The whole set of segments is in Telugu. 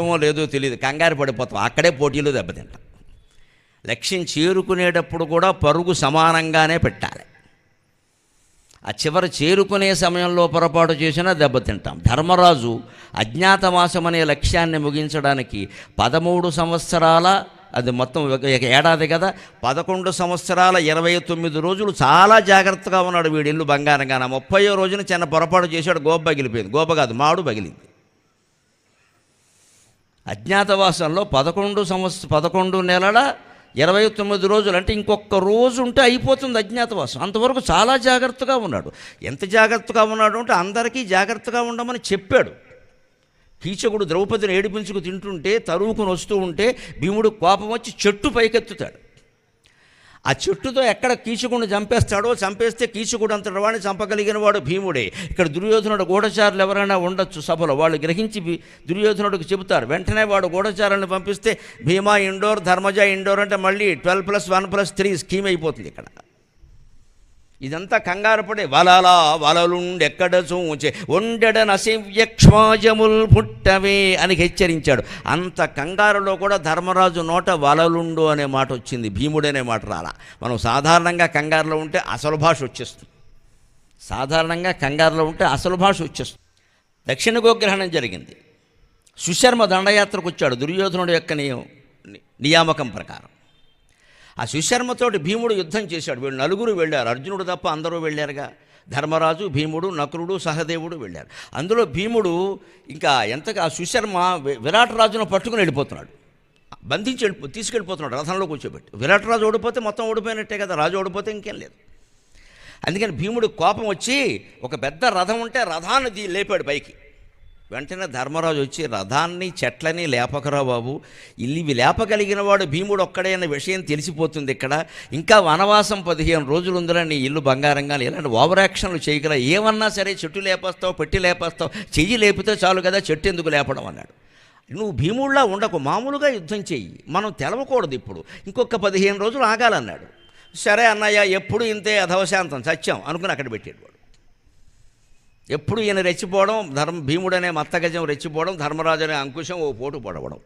ఏమో లేదో తెలియదు కంగారు పడిపోతాం. అక్కడే పోటీలు దెబ్బతింటాం. లక్ష్యం చేరుకునేటప్పుడు కూడా పరుగు సమానంగానే పెట్టాలి. ఆ చివరి చేరుకునే సమయంలో పొరపాటు చేసినా దెబ్బతింటాం. ధర్మరాజు అజ్ఞాతవాసం అనే లక్ష్యాన్ని ముగించడానికి పదమూడు సంవత్సరాల అది మొత్తం ఏడాది కదా పదకొండు సంవత్సరాల ఇరవై తొమ్మిది రోజులు చాలా జాగ్రత్తగా ఉన్నాడు వీడి ఇల్లు బంగారంగా ముప్పయో రోజున చిన్న పొరపాటు చేశాడు గోప పగిలిపోయింది. గోప కాదు మాడు పగిలింది. అజ్ఞాతవాసంలో పదకొండు సంవత్సర పదకొండు నెలల ఇరవై తొమ్మిది రోజులు అంటే ఇంకొక రోజు ఉంటే అయిపోతుంది అజ్ఞాతవాసం. అంతవరకు చాలా జాగ్రత్తగా ఉన్నాడు. ఎంత జాగ్రత్తగా ఉన్నాడు అంటే అందరికీ జాగ్రత్తగా ఉండమని చెప్పాడు. కీచకుడు ద్రౌపదిని ఏడిపించుకు తింటుంటే తరువుకుని వస్తూ ఉంటే భీముడు కోపం వచ్చి చెట్టు పైకెత్తుతాడు. ఆ చెట్టుతో ఎక్కడ కీచుకుని చంపేస్తాడో చంపేస్తే కీచుకుడు అంతటి వాడిని చంపగలిగిన వాడు భీముడే. ఇక్కడ దుర్యోధనుడు గూఢచారులు ఎవరైనా ఉండొచ్చు సభలో. వాళ్ళు గ్రహించి దుర్యోధనుడికి చెబుతారు. వెంటనే వాడు గూఢచారులను పంపిస్తే భీమా ఇండోర్ ధర్మజ ఇండోర్ అంటే మళ్ళీ twelve plus one plus three scheme అయిపోతుంది ఇక్కడ. ఇదంతా కంగారు పడే వలలా వలలుండెక్కడ చూచే ఉండెడ నశివ్యక్ష్మాజముల్ పుట్టవే అని హెచ్చరించాడు. అంత కంగారులో కూడా ధర్మరాజు నోట వలలుండు అనే మాట వచ్చింది భీముడు అనే మాట రాలా. మనం సాధారణంగా కంగారులో ఉంటే అసలు భాష వచ్చేస్తుంది. సాధారణంగా కంగారులో ఉంటే అసలు భాష వచ్చేస్తుంది. దక్షిణ గోగ్రహణం జరిగింది. సుశర్మ దండయాత్రకు వచ్చాడు దుర్యోధనుడు యొక్క నియ- నియామకం ప్రకారం. ఆ సుశర్మతోటి భీముడు యుద్ధం చేశాడు. వీళ్ళు నలుగురు వెళ్ళారు. అర్జునుడు తప్ప అందరూ వెళ్ళారుగా. ధర్మరాజు భీముడు నకురుడు సహదేవుడు వెళ్ళారు. అందులో భీముడు ఇంకా ఎంతగా ఆ సుశర్మ విరాట్ రాజును పట్టుకుని వెళ్ళిపోతున్నాడు. బంధించి వెళ్ళిపో తీసుకెళ్ళిపోతున్నాడు. రథంలో కూర్చోబెట్టి. విరాట్ రాజు ఓడిపోతే మొత్తం ఓడిపోయినట్టే కదా. రాజు ఓడిపోతే ఇంకేం లేదు. అందుకని భీముడు కోపం వచ్చి ఒక పెద్ద రథం ఉంటే రథాన్ని లేపాడు పైకి. వెంటనే ధర్మరాజు వచ్చి రథాన్ని చెట్లని లేపకరా బాబు. ఇల్లు ఇవి లేపగలిగిన వాడు భీముడు ఒక్కడే అన్న విషయం తెలిసిపోతుంది ఇక్కడ. ఇంకా వనవాసం పదిహేను రోజులు ఉందిరా నీ ఇల్లు బంగారంగా ఇలాంటి ఓవర్ యాక్షన్లు చేయగల ఏమన్నా సరే చెట్టు లేపేస్తావు పెట్టి లేపేస్తావు. చెయ్యి లేపితే చాలు కదా చెట్టు ఎందుకు లేపడం? అన్నాడు. నువ్వు భీముడిలా ఉండకు మామూలుగా యుద్ధం చెయ్యి. మనం తెలవకూడదు ఇప్పుడు. ఇంకొక పదిహేను రోజులు ఆగాలన్నాడు. సరే అన్నయ్య ఎప్పుడు ఇంతే అధవశాంతం సత్యం అనుకుని అక్కడ పెట్టాడు వాడు ఎప్పుడు ఈయన రెచ్చిపోవడం ధర్మ భీముడనే మత్తగజం రెచ్చిపోవడం ధర్మరాజు అనే అంకుశం ఓ పోటు పడవడం.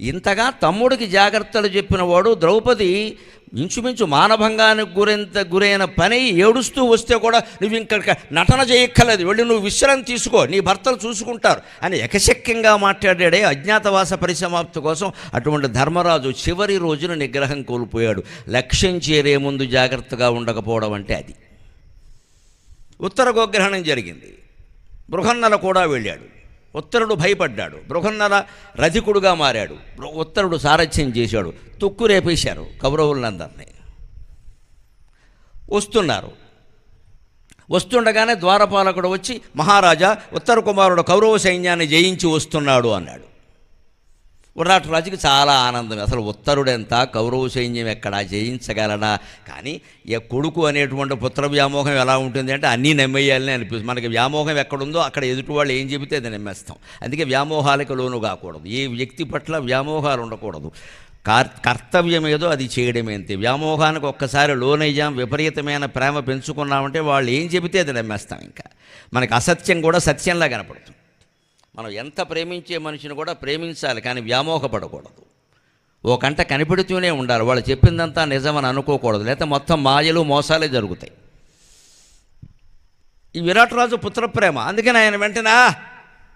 ఇంతగా తమ్ముడికి జాగ్రత్తలు చెప్పినవాడు ద్రౌపది ఇంచుమించు మానభంగానికి గురింత గురైన పని ఏడుస్తూ వస్తే కూడా నువ్వు ఇంకా నటన చేయక్కర్లేదు వెళ్ళి నువ్వు విశ్రాంతి తీసుకో నీ భర్తలు చూసుకుంటారు అని ఎకశక్యంగా మాట్లాడాడే అజ్ఞాతవాస పరిసమాప్తి కోసం అటువంటి ధర్మరాజు చివరి రోజున నిగ్రహం కోల్పోయాడు. లక్ష్యం చేరే ముందు జాగ్రత్తగా ఉండకపోవడం అంటే అది. ఉత్తర గోగ్రహణం జరిగింది. బృహన్నల కూడా వెళ్ళాడు. ఉత్తరుడు భయపడ్డాడు. బృహన్నల రధికుడుగా మారాడు. బృ- ఉత్తరుడు సారథ్యం చేశాడు. తుక్కు రేపేశారు కౌరవులందరినీ. వస్తున్నారు. వస్తుండగానే ద్వారపాలకుడు వచ్చి మహారాజా ఉత్తర కుమారుడు కౌరవ సైన్యాన్ని జయించి వస్తున్నాడు అన్నాడు. విరాట్ రాజుకి చాలా ఆనందం అసలు ఉత్తరుడెంత? కౌరవ సైన్యం ఎక్కడ? జయించగలడా? కానీ ఏ కొడుకు అనేటువంటి పుత్ర వ్యామోహం ఎలా ఉంటుంది అంటే అన్నీ నమ్మేయాలని అనిపిస్తుంది. మనకి వ్యామోహం ఎక్కడుందో అక్కడ ఎదుటి వాళ్ళు ఏం చెబితే అది నమ్మేస్తాం. అందుకే వ్యామోహాలకు లోను కాకూడదు. ఏ వ్యక్తి పట్ల వ్యామోహాలు ఉండకూడదు. కార్ కర్తవ్యం ఏదో అది చేయడమే అంతే. వ్యామోహానికి ఒక్కసారి లోనయ్యాం విపరీతమైన ప్రేమ పెంచుకున్నామంటే వాళ్ళు ఏం చెబితే అది నమ్మేస్తాం ఇంకా. మనకి అసత్యం కూడా సత్యంలా కనపడుతుంది. మనం ఎంత ప్రేమించే మనిషిని కూడా ప్రేమించాలి కానీ వ్యామోహపడకూడదు. ఓ కంట కనిపెడుతూనే ఉండాలి వాళ్ళు చెప్పిందంతా నిజమని అనుకోకూడదు లేకపోతే మొత్తం మాయలు మోసాలే జరుగుతాయి. ఈ విరాట్ రాజు పుత్రప్రేమ అందుకని ఆయన వెంటనే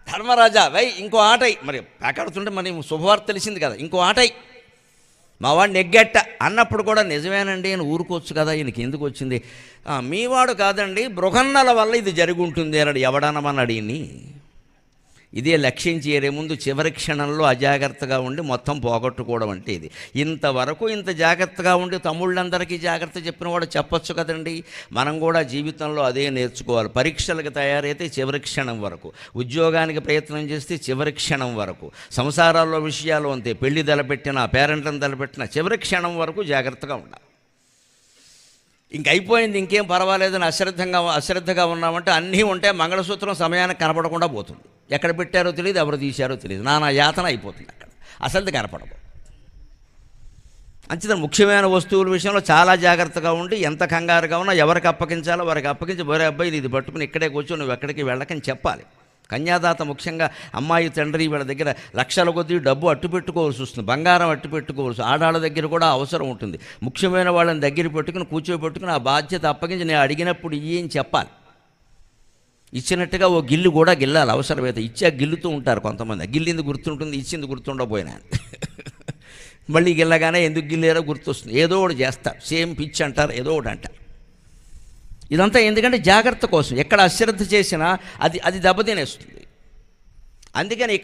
ధర్మరాజా వై ఇంకో ఆటై మరి పేకాడుతుంటే మరి శుభవార్త తెలిసింది కదా ఇంకో ఆటై మా వాడిని నెగ్గెట్ట అన్నప్పుడు కూడా నిజమేనండి అని ఊరుకోవచ్చు కదా ఈయనకి ఎందుకు వచ్చింది? మీవాడు కాదండి బృహన్నల వల్ల ఇది జరిగి ఉంటుంది అన్నాడు ఎవడనమన్నాడు ఈయన్ని ఇదే లక్ష్యం చేరే ముందు చివరి క్షణంలో అజాగ్రత్తగా ఉండి మొత్తం పోగొట్టుకోవడం అంటే ఇది. ఇంతవరకు ఇంత జాగ్రత్తగా ఉండి తమ్ముళ్ళందరికీ జాగ్రత్త చెప్పిన వాడు చెప్పొచ్చు కదండి. మనం కూడా జీవితంలో అదే నేర్చుకోవాలి. పరీక్షలకు తయారైతే చివరి క్షణం వరకు. ఉద్యోగానికి ప్రయత్నం చేస్తే చివరి క్షణం వరకు. సంసారాల్లో విషయాలు అంతే. పెళ్ళి తలపెట్టినా పేరెంట్లను తలపెట్టినా చివరి క్షణం వరకు జాగ్రత్తగా ఉండాలి. ఇంక అయిపోయింది ఇంకేం పర్వాలేదని అశ్రద్ధంగా అశ్రద్ధగా ఉన్నామంటే అన్నీ ఉంటే మంగళసూత్రం సమయానికి కనపడకుండా పోతుంది. ఎక్కడ పెట్టారో తెలియదు ఎవరు తీశారో తెలియదు. నానా యాతన అయిపోతుంది అక్కడ. అసలు కనపడదు. అంచేత ముఖ్యమైన వస్తువుల విషయంలో చాలా జాగ్రత్తగా ఉండి ఎంత కంగారుగా ఉన్నా ఎవరికి అప్పగించాలో వారికి అప్పగించి వేరే అబ్బాయి ఇది పట్టుకుని ఇక్కడే కూర్చొని నువ్వు ఎక్కడికి వెళ్ళకని చెప్పాలి. కన్యాదాత ముఖ్యంగా అమ్మాయి తండ్రి వీళ్ళ దగ్గర లక్షల కొద్దీ డబ్బు అట్టు పెట్టుకోవాల్సి వస్తుంది బంగారం అట్టు పెట్టుకోవాల్సి ఆడాళ్ళ దగ్గర కూడా అవసరం ఉంటుంది. ముఖ్యమైన వాళ్ళని దగ్గర పెట్టుకుని కూర్చోబెట్టుకుని ఆ బాధ్యత అప్పగించి నేను అడిగినప్పుడు ఇయ్యి అని చెప్పాలి? ఇచ్చినట్టుగా ఓ గిల్లు కూడా గిల్లాలి అవసరమైతే. ఇచ్చా గిల్లుతూ ఉంటారు కొంతమంది. గిల్లింది గుర్తుంటుంది ఇచ్చింది గుర్తుండబోయినా మళ్ళీ గిల్లగానే ఎందుకు గిల్లేరో గుర్తొస్తుంది. ఏదో ఒకటి చేస్తారు. సేమ్ పిచ్ అంటారు ఏదో ఒకటి అంటారు. ఇదంతా ఎందుకంటే జాగ్రత్త కోసం. ఎక్కడ అశ్రద్ధ చేసినా అది అది దెబ్బతినేస్తుంది. అందుకని